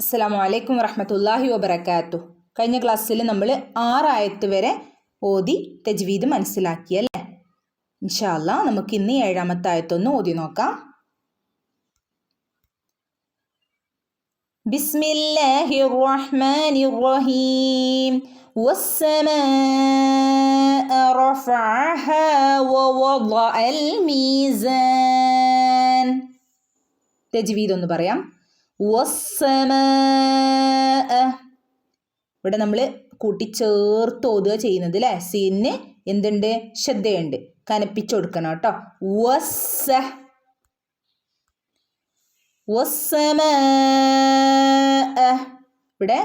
അസ്സാം വലൈക്കും വറഹമത്തല്ലാഹി വബർക്കാത്തു കഴിഞ്ഞ ക്ലാസ്സിൽ നമ്മൾ ആറായത്ത് വരെ ഓതി തജ്വീദ് മനസ്സിലാക്കിയല്ലേ ഇൻഷാല്ല നമുക്ക് ഇന്ന് ഏഴാമത്തെ ആയത്തൊന്ന് ഓതി നോക്കാം ബിസ്മില്ലാഹി റഹ്മാനി റഹീം والسماء رفعها ووضع الميزان തജ്വീദ് ഒന്ന് പറയാം വസ്സമാ ഇവിടെ നമ്മൾ കൂട്ടിച്ചേർത്ത് ഓതുക ചെയ്യുന്നത് അല്ലേ സീനിന് എന്തുണ്ട്? ശ്രദ്ധയുണ്ട്. കനപ്പിച്ചു കൊടുക്കണം കേട്ടോ. ഇവിടെ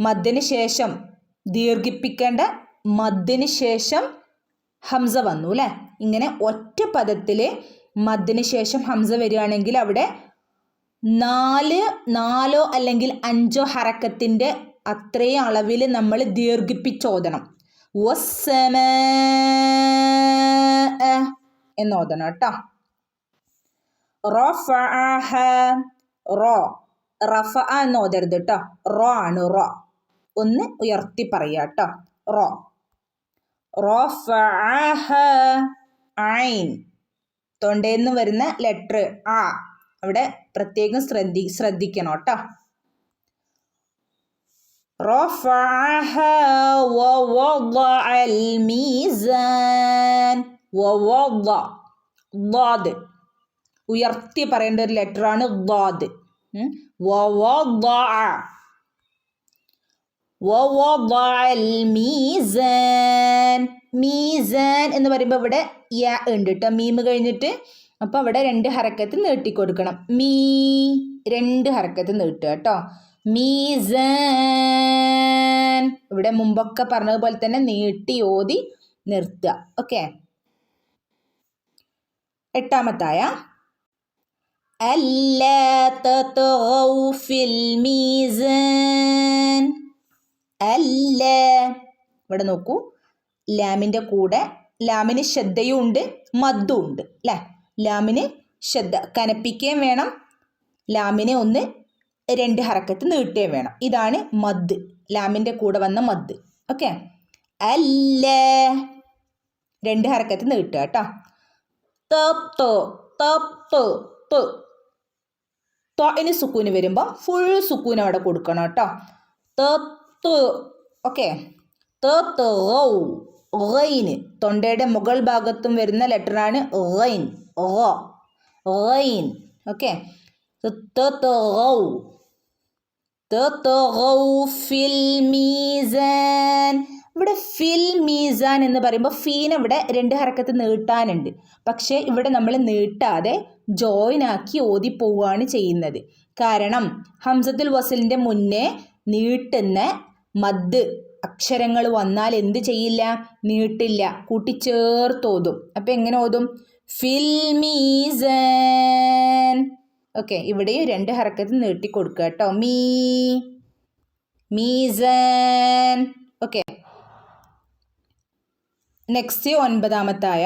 മദ്ദിന് ശേഷം ദീർഘിപ്പിക്കേണ്ട മദ്ദിന് ശേഷം ഹംസ വന്നു അല്ലേ ഇങ്ങനെ ഒറ്റ പദത്തിൽ മദ്ദിന് ശേഷം ഹംസ വരികയാണെങ്കിൽ അവിടെ നാല് നാലോ അല്ലെങ്കിൽ അഞ്ചോ ഹറക്കത്തിന്റെ അത്രയും അളവിൽ നമ്മൾ ദീർഘിപ്പിച്ചോദണം വസ്സമ എന്നോദണം കേട്ടോ. റഫഅഹ റോ റഫ എന്ന് ഓതരുത് കേട്ടോ. റോ ആണ് റോ. ഒന്ന് ഉയർത്തി പറയുക കേട്ടോ. റോ. റഫഅഹ ഐൻ. തൊണ്ടേന്ന് വരുന്ന ലെറ്റർ ആ. അവിടെ പ്രത്യേകം ശ്രദ്ധി ശ്രദ്ധിക്കണം കേട്ടോ رفعها ووضع الميزان ووضع ضاد ഉയർത്തി പറയേണ്ട ഒരു ലെറ്ററാണ് ضاد ووضع ووضع الميزان മീസാൻ എന്ന് പറയുമ്പോൾ ഇവിടെ യ ഉണ്ട് കേട്ടോ മീമ് കഴിഞ്ഞിട്ട് അപ്പോൾ അവിടെ രണ്ട് ഹറക്കത്ത് നീട്ടി കൊടുക്കണം മീ രണ്ട് ഹറക്കത്ത് നീട്ടുക കേട്ടോ. മീസൻ ഇവിടെ മുമ്പൊക്കെ പറഞ്ഞതുപോലെ തന്നെ നീട്ടി ഓതി നിർത്തുക. ഓക്കെ. എട്ടാമത്തായ. മീസൻ അല്ല. ഇവിടെ നോക്കൂ. ലാമിന്റെ കൂടെ ലാമിന് ശ്രദ്ധയും ഉണ്ട് മദ്ദും ഉണ്ട് അല്ലേ? ലാമിന് ശ്രദ്ധ കനപ്പിക്കുകയും വേണം. ലാമിനെ ഒന്ന് രണ്ട് ഹറക്കത്ത് നീട്ടുകയും വേണം. ഇതാണ് മദ്. ലാമിന്റെ കൂടെ വന്ന മദ്. ഓക്കെ? അല്ല? രണ്ട് ഹറക്കത്ത് നീട്ടുക കേട്ടോ. തോ തൊയിന് സുക്കൂന് വരുമ്പോൾ ഫുൾ സുക്കൂൻ അവിടെ കൊടുക്കണം കേട്ടോ. ഓക്കെ? ഗൈന് തൊണ്ടയുടെ മുകൾ ഭാഗത്തും വരുന്ന ലെറ്ററാണ് ഗൈൻ ഗോ. ഗൈൻ ഓക്കെ ഇവിടെ ഫിൽ മീസാൻ എന്ന് പറയുമ്പോൾ ഫീൻ ഇവിടെ രണ്ട് ഹറക്കത്ത് നീട്ടാനുണ്ട്. പക്ഷേ ഇവിടെ നമ്മൾ നീട്ടാതെ ജോയിൻ ആക്കി ഓതി പോവുകയാണ് ചെയ്യുന്നത്. കാരണം ഹംസത്തുൽ വസലിന്റെ മുന്നേ നീട്ടുന്ന മദ് അക്ഷരങ്ങൾ വന്നാൽ എന്ത് ചെയ്യില്ല നീട്ടില്ല കൂട്ടിച്ചേർത്ത് ഓതും അപ്പം എങ്ങനെ ഓതും ഫിൽ മീസാൻ ഓക്കെ ഇവിടെയും രണ്ട് ഹറക്കത്ത് നീട്ടി കൊടുക്കുക കേട്ടോ മീ മീസൻ ഓക്കെ നെക്സ്റ്റ് ഒൻപതാമത്തായ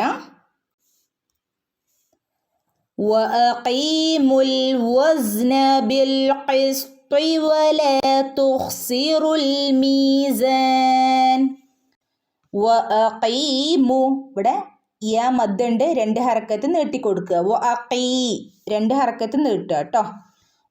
وأقيموا الوزن بالقسط ولا تخسروا الميزان وأقيموا ഇവിടെ യ മദ്ദുണ്ട് രണ്ട് ഹറക്കത്ത് നീട്ടി കൊടുക്കുക വ അഖീ രണ്ട് ഹറക്കത്ത് നീട്ടുക കേട്ടോ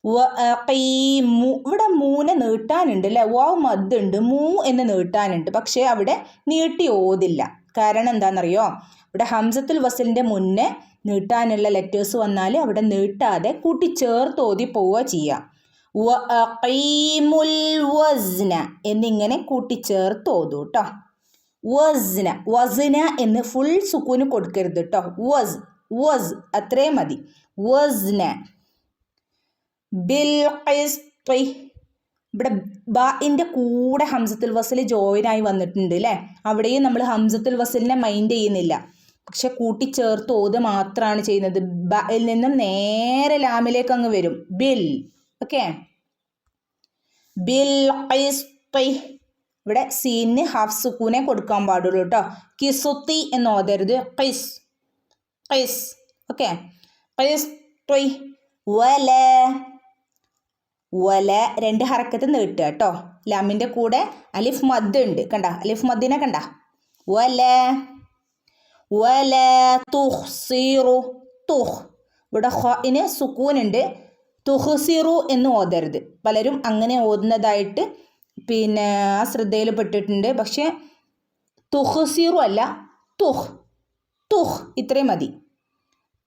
വ അഖീമു ഇവിടെ മൂന്ന് നീട്ടാനുണ്ട് അല്ലേ വാവ് മദ്ദുണ്ട് മൂ എന്ന് നീട്ടാനുണ്ട് പക്ഷേ അവിടെ നീട്ടി ഓതില്ല കാരണം എന്താണെന്നറിയോ ഇവിടെ ഹംസത്തുൽ വസലിൻ്റെ മുന്നേ നീട്ടാനുള്ള ലെറ്റേഴ്സ് വന്നാൽ അവിടെ നീട്ടാതെ കൂട്ടിച്ചേർത്ത് ഓതി പോവുക ചെയ്യുക വസ്ന എന്നിങ്ങനെ കൂട്ടിച്ചേർത്ത് ഓതു കേട്ടോ വസ്ന വസ്ന എന്ന് ഫുൾ സുക്കൂന് കൊടുക്കരുത് കേട്ടോ വസ് വസ് അത്രേ മതി. വസ്ന. ബിൽ ഇവിടെ ബാഇന്റെ കൂടെ ഹംസത്തുൽ വസൽ ജോയിനായി വന്നിട്ടുണ്ട് അല്ലേ അവിടെയും നമ്മൾ ഹംസത്തുൽ വസലിനെ മൈൻഡ് ചെയ്യുന്നില്ല. പക്ഷെ കൂട്ടിച്ചേർത്ത് ഓത് മാത്രമാണ് ചെയ്യുന്നത്. ബയിൽ നിന്നും നേരെ ലാമിലേക്ക് അങ്ങ് വരും. ബിൽ. ഓക്കെ? ഇവിടെ സീന് ഹാഫ് സുക്കൂനെ കൊടുക്കാൻ പാടുള്ളൂ കേട്ടോ കിസുത്തി എന്ന് ഓതരുത്. കൈസ് കൈസ് ഓക്കെ. കൈസ് വല. വല രണ്ട് ഹറക്കത്ത് നീട്ടുക കേട്ടോ ലാമിന്റെ കൂടെ അലിഫ് മദ് ഉണ്ട്. കണ്ട? അലിഫ് മദ്ദിനെ കണ്ട? വല. വല തുഹ് സീറു തുഹ്. ഇവിടെ ഹൊയിന് സുക്കൂനുണ്ട് തുഹ്സിറു എന്ന് ഓതരുത്. പലരും അങ്ങനെ ഓതുന്നതായിട്ട് പിന്നെ ആ ശ്രദ്ധയിൽ പെട്ടിട്ടുണ്ട്. പക്ഷേ തുഹ്സിറു അല്ല തുഹ് തുഹ് ഇത്രയും മതി.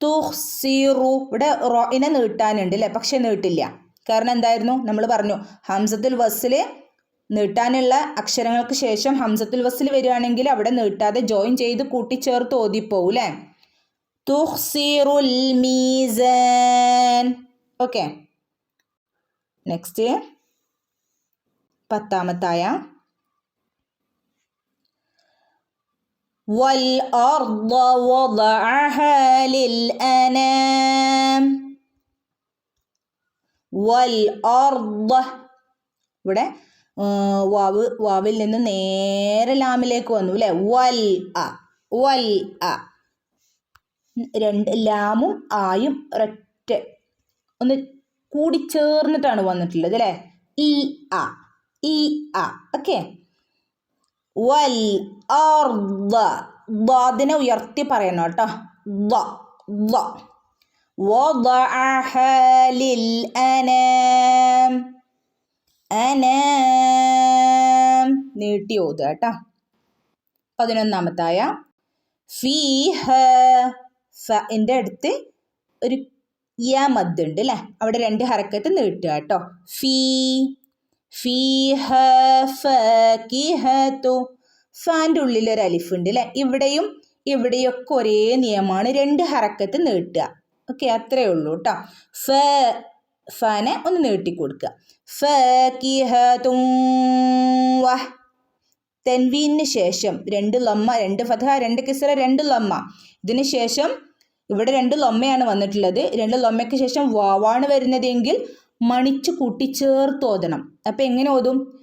തുഹ് സീറു ഇവിടെ റോയിനെ നീട്ടാനുണ്ട് അല്ലേ? പക്ഷെ നീട്ടില്ല. കാരണം എന്തായിരുന്നു? നമ്മൾ പറഞ്ഞു ഹംസത്തുൽ വസ്സിൽ നീട്ടാനുള്ള അക്ഷരങ്ങൾക്ക് ശേഷം ഹംസത്തുൽ വസ്സിൽ വരികയാണെങ്കിൽ അവിടെ നീട്ടാതെ ജോയിൻ ചെയ്ത് കൂട്ടിച്ചേർത്ത് ഓതിപ്പോവും അല്ലേ? തുഹ്സിറുൽ മീസാൻ. ഓക്കെ നെക്സ്റ്റ് പത്താമത്തായ والأرض وضعها للأنام വൽ അർദ ഇവിടെ വാവ് വാവിൽ നിന്ന് നേരെ ലാമിലേക്ക് വന്നു അല്ലേ വൽ അ വൽ അ രണ്ട് ലാമും ആയും ഒരൊറ്റ ഒന്ന് കൂടി ചേർന്നിട്ടാണ് വന്നിട്ടുള്ളത് അല്ലേ? ഇ അ ഇ അ ഓക്കെ വൽ അതിനെ ഉയർത്തി പറയണം കേട്ടോ. നീട്ടി ഓതുക കേട്ടോ. പതിനൊന്നാമത്തായ ഫീ ഹ എന്റെ അടുത്ത് ഒരു യാ മദ് അല്ലേ അവിടെ രണ്ട് ഹറക്കത്ത് നീട്ടുക കേട്ടോ. ഫീ ഫീഹ ഫിഹത്തു ഫാന്റെ ഉള്ളിൽ ഒരു അലിഫ് ഉണ്ട് അല്ലേ ഇവിടെയും ഇവിടെയൊക്കെ ഒരേ നിയമമാണ്. രണ്ട് ഹറക്കത്ത് നീട്ടുക ഓക്കെ അത്രയേ ഉള്ളൂ കേട്ടോ. ഫ ഫനെ ഒന്ന് നീട്ടി കൊടുക്കുക. തെൻവീന് ശേഷം രണ്ട് ലമ്മ രണ്ട് ഫതഹ രണ്ട് കിസറ രണ്ട് ലമ്മ. ഇതിന് ശേഷം ഇവിടെ രണ്ട് ലൊമ്മയാണ് വന്നിട്ടുള്ളത്. രണ്ട് ലൊമ്മയ്ക്ക് ശേഷം വാവാണ് വരുന്നതെങ്കിൽ മണിച്ച് കൂട്ടിച്ചേർത്ത് ഓതണം. അപ്പം എങ്ങനെ ഓതും?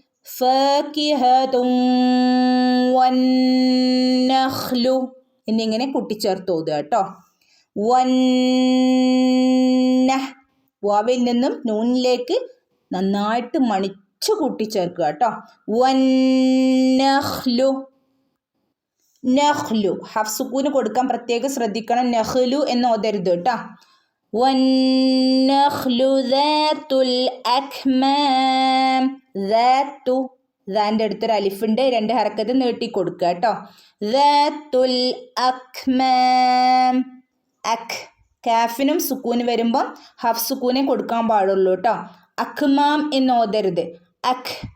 എന്നിങ്ങനെ കൂട്ടിച്ചേർത്ത് ഓതുക കേട്ടോ. വന്ന വാവിൽ നിന്നും നൂനിലേക്ക് നന്നായിട്ട് മണിച്ച് കൂട്ടിച്ചേർക്കുക കേട്ടോ. വന്നഹ്ലു നഹ്ലു. ഹഫ്സുക്കൂന് കൊടുക്കാൻ പ്രത്യേകം ശ്രദ്ധിക്കണം. നഹ്ലു എന്ന് ഓതരുത് കേട്ടോ ദാന്റെ അടുത്തൊരു അലിഫുണ്ട്. രണ്ട് ഹറക്കത്ത് നീട്ടി കൊടുക്കുക കേട്ടോ ദാത്തുൽ കാഫിനും സുക്കൂന് വരുമ്പോൾ ഹഫ് സുക്കൂനെ കൊടുക്കാൻ പാടുള്ളൂ കേട്ടോ അഖ്മാം എന്ന് ഓതരുത്. അഖ്.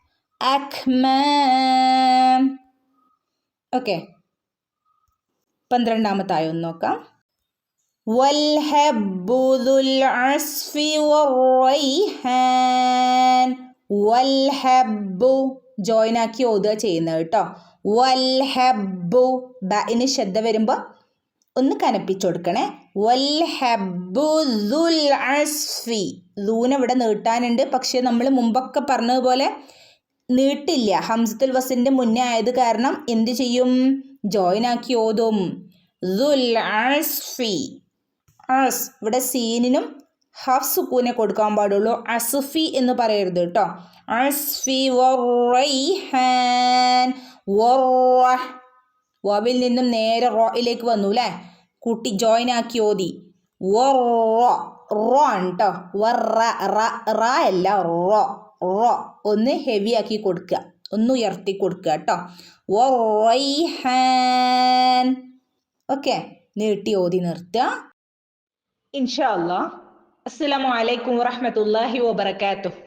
അഖ്മാം. ഓക്കെ. പന്ത്രണ്ടാമത്തായ ഒന്ന് നോക്കാം والهب ذو العصف والريحان വൽഹബ്ബു ജോയിൻ ആക്കി ഓതുക ചെയ്യുന്നത് കേട്ടോ വൽഹബ്ബു ബിന് ശ്രദ്ധ വരുമ്പോൾ ഒന്ന് കനപ്പിച്ചു കൊടുക്കണേ വൽഹബുൽ അസ്ഫി ദൂനെ ഇവിടെ നീട്ടാനുണ്ട് പക്ഷേ നമ്മൾ മുമ്പൊക്കെ പറഞ്ഞതുപോലെ നീട്ടില്ല ഹംസത്തുൽ വസിൻ്റെ മുന്നേ ആയത് കാരണം എന്ത് ചെയ്യും ജോയിൻ ആക്കി ഓതും. അസ് ഇവിടെ സീനിനും ഹഫ് സുക്കൂനെ കൊടുക്കാൻ പാടുള്ളൂ. അസുഫി എന്ന് പറയരുത് കേട്ടോ. അസ്ഫി നിന്നും നേരെ റോയിലേക്ക് വന്നു അല്ലേ? കുട്ടി ജോയിൻ ആക്കി ഓതി. റോ. റോ ആണ് കേട്ടോ റ അല്ല റോ റോ. ഒന്ന് ഹെവി ആക്കി കൊടുക്കുക. ഒന്ന് ഉയർത്തി കൊടുക്കുക കേട്ടോ. റൈഹാൻ ഓക്കെ നീട്ടി ഓതി നിർത്തുക. ഇൻഷാ അല്ലാ അസ്സലാമു അലൈക്കും വറഹ്മത്തുള്ളാഹി വബറകാതുഹു.